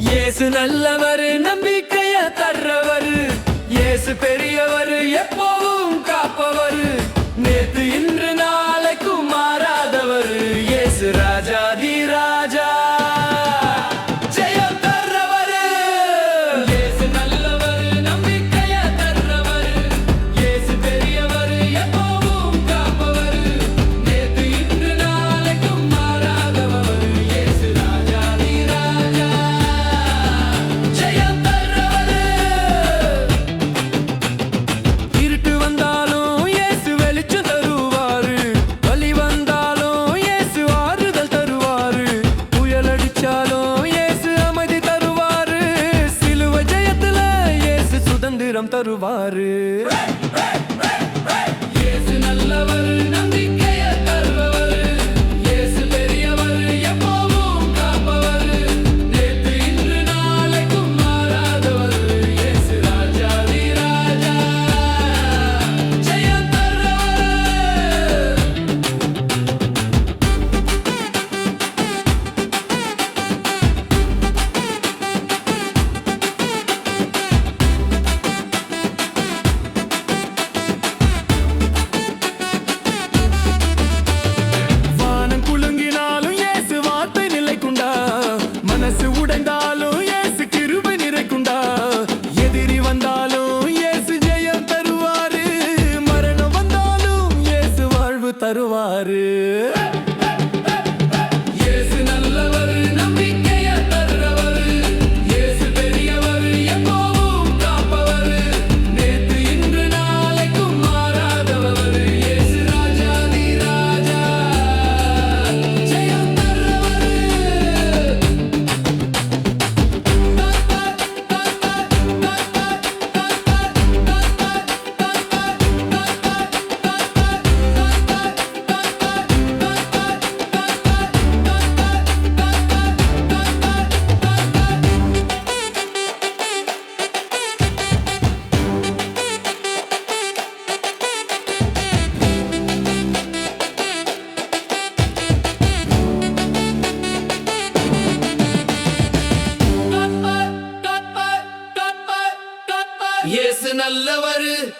இயேசு நல்லவர் நம்பிக்கைய தர்ற தருவாரு. நல்லவர் நம்பிக்கை தருவாரு. இயேசு நல்லவரு.